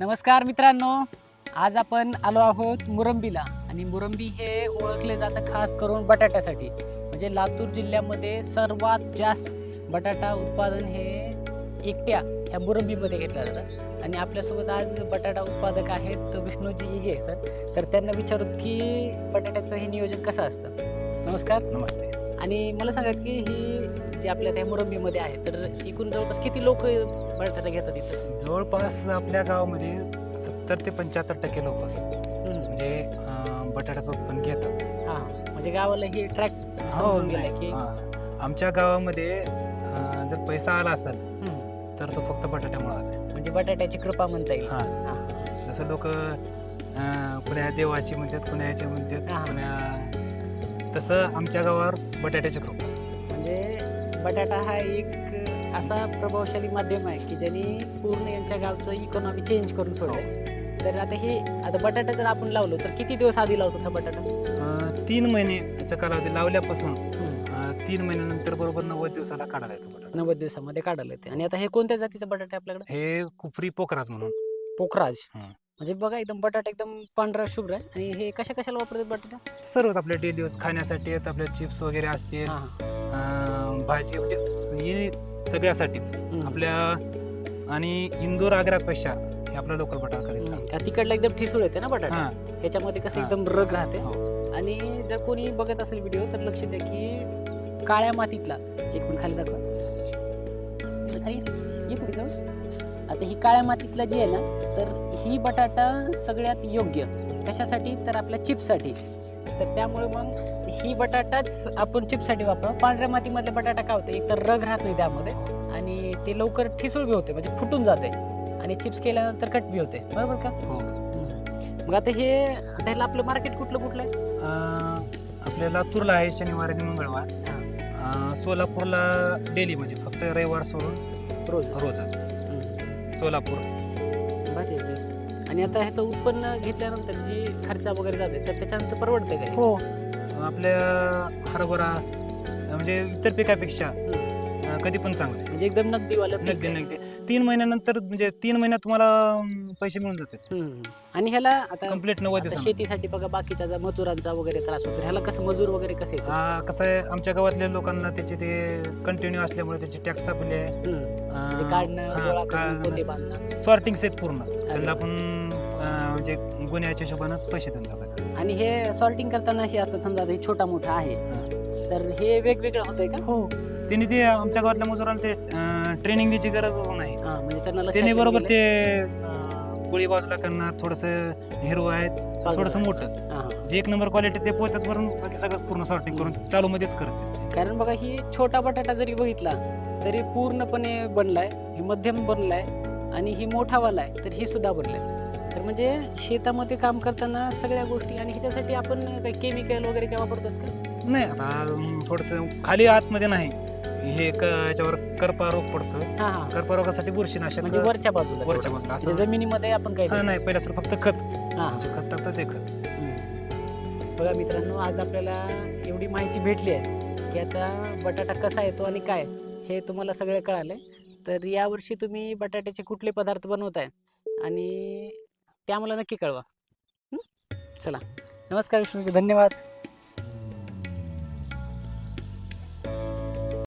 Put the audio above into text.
नमस्कार मित्रांनो. आज आपण आलो आहोत मुरंबीला. आणि मुरंबी हे ओळखले जातं खास करून बटाट्यासाठी. म्हणजे लातूर जिल्ह्यामध्ये सर्वात जास्त बटाटा उत्पादन हे एकट्या ह्या मुरंबीमध्ये घेतलं जातं. आणि आपल्यासोबत आज बटाटा उत्पादक आहेत विष्णूजी इगे सर. तर त्यांना विचारूत की बटाट्याचं हे नियोजन कसं असतं? नमस्कार. नमस्ते. आणि मला सांगा की ही जे आपल्या त्या मुरंबीमध्ये आहे तर एकूण जवळपास किती लोक बटाटा घेतात इथं जवळपास आपल्या गावामध्ये सत्तर ते पंच्याहत्तर टक्के लोक. म्हणजे बटाट्याचं उत्पन्न घेतात हा म्हणजे गावाला ही ट्रॅक समजून गेलाय की हा. आमच्या गावामध्ये अं, जर पैसा आला असेल हम्म, तर तो फक्त बटाट्यामुळे आला म्हणजे बटाट्याची कृपा म्हणता येईल हा हा. जसं लोक कुण्या देवाची म्हणतात कुण्या याची हा. म्हणतात कुण्या तसं आमच्या गावावर बटाट्याची कृपा म्हणजे बटाटा हा एक असा प्रभावशाली माध्यम आहे की ज्यांनी पूर्ण यांच्या गावचं इकॉनॉमी चेंज करून सोडलंय. तर आता हे आता बटाटा जर आपण लावलो तर किती दिवस आधी लावतो हा बटाटा? तीन महिन्याचा कालावधी लावल्यापासून तीन महिन्यानंतर बरोबर नव्वद दिवसाला काढायला येतो बटाटा. नव्वद दिवसामध्ये काढायला येते. आणि आता हे कोणत्या जातीचा बटाटा आपल्याकडे? हे कुफरी पोखराज म्हणून. पोखराज. म्हणजे बघा एकदम बटाटा एकदम पांढरा शुभ्र आहे. आणि हे कशा कशाला वापरतात बटाटा? सर्वच आपल्या डेली यूज खाण्यासाठी आहेत. आपल्या चिप्स वगैरे असतील. हा अं, भाजी म्हणजे हे सगळ्यासाठीच. आपल्या आणि इंदोर आग्रापेक्षा हे आपलं लोकल बटाटा का तिकडला एकदम ठिसूळ येते ना बटाटा? हा. ह्याच्यामध्ये कसं हा. एकदम रग राहते. हो. आणि जर कोणी बघत असेल व्हिडिओ तर लक्ष द्या की काळ्या मातीतला. एक मिनिट खाली दाखवा. खाली. आता ही काळ्या मातीतला जी आहे ना तर ही बटाटा सगळ्यात योग्य. कशासाठी? तर आपल्या चिप्ससाठी. तर त्यामुळे मग ही बटाटाच आपण चिप्ससाठी वापरा. पांढऱ्या मातीमधले बटाटा काय होतं? एक तर रग राहत नाही त्यामध्ये आणि ते लवकर ठिसूळ बी होते म्हणजे फुटून जाते. आणि चिप्स केल्यानंतर कट बी होते. बरोबर का? हो. मग आता हे आता ह्याला आपलं मार्केट कुठलं कुठलं आहे? आपल्या लातूरला आहे शनिवार आणि मंगळवार. सोलापूरला डेलीमध्ये फक्त रविवार सोडून रोज. रोजच. सोलापूर. भारी आहे की. आणि आता ह्याचं उत्पन्न घेतल्यानंतर जी खर्च वगैरे जाते तर त्याच्यानंतर परवडते काय हो? आपल्या हरभरा म्हणजे इतर पिकापेक्षा अं, कधी पण चांगले. म्हणजे एकदम नगदीवालं पीक नगदी आहे. नगदी. तीन महिन्यानंतर म्हणजे तीन महिन्यात तुम्हाला अं, पैसे मिळून जातात. हम्म. आणि ह्याला आता कंप्लीट नव्वद आता शेतीसाठी बघा बाकीच्या ज्या मजुरांचा वगैरे त्रास होतो ह्याला कसं मजूर वगैरे कसे हा कसं आहे आमच्या गावातल्या लोकांना त्याचे ते कंटिन्यू असल्यामुळे त्याची टॅक्स आपले. हम्म. म्हणजे काढणं गोळा करणं पोते बांधणं. सॉर्टिंग सेट पूर्ण. त्यांना आपण अं, म्हणजे गुन्ह्याच्या हिशोबानंच पैसे देऊन आणि हे सॉर्टिंग करताना हे असतं समजा आता हे छोटा मोठा आहे. तर हे वेगवेगळं होतंय का? हो. त्यांनी ते आमच्या गावातल्या मजुरांना ते ट्रेनिंग द्यायची गरजच नाही. हा म्हणजे त्यांना लक्षात त्यांनी येऊन बरोबर गेलंय. ते अं, गोळी बाजूला करणार थोडस हिरवं आहे बाजूला. थोडस मोठं. हा, हा. जे एक नंबर क्वालिटी ते पोत्यात भरून बाकी सगळं पूर्ण सॉर्टिंग करून चालू मध्येच करते कारण बघा ही छोटा बटाटा जरी बघितला तरी पूर्णपणे बनलाय ही मध्यम बनलाय आणि ही मोठावाला आहे तर ही सुद्धा बनलाय. तर म्हणजे शेतामध्ये काम करताना सगळ्या गोष्टी आणि ह्याच्यासाठी आपण काही केमिकल वगैरे काय वापरतात का? नाही आता थोडस खाली आतमध्ये नाही. हे क- याच्यावर करपा रोग पडतो. करपा रोगासाठी बुरशीनाशक म्हणजे वरच्या बाजूला वरच्या. बाजूला म्हणजे असं. जमिनीमध्ये आपण काही हा नाही पहिल्या फक्त खत. हा खत टाकतं ते खत. बघा मित्रांनो आज आपल्याला एवढी माहिती भेटली आहे की आता बटाटा कसा येतो आणि काय? हे तुम्हाला सगळं कळालं तर यावर्षी तुम्ही बटाट्याचे कुठले पदार्थ बनवताय? आणि ते आम्हाला नक्की कळवा. चला. नमस्कार विष्णूजी धन्यवाद.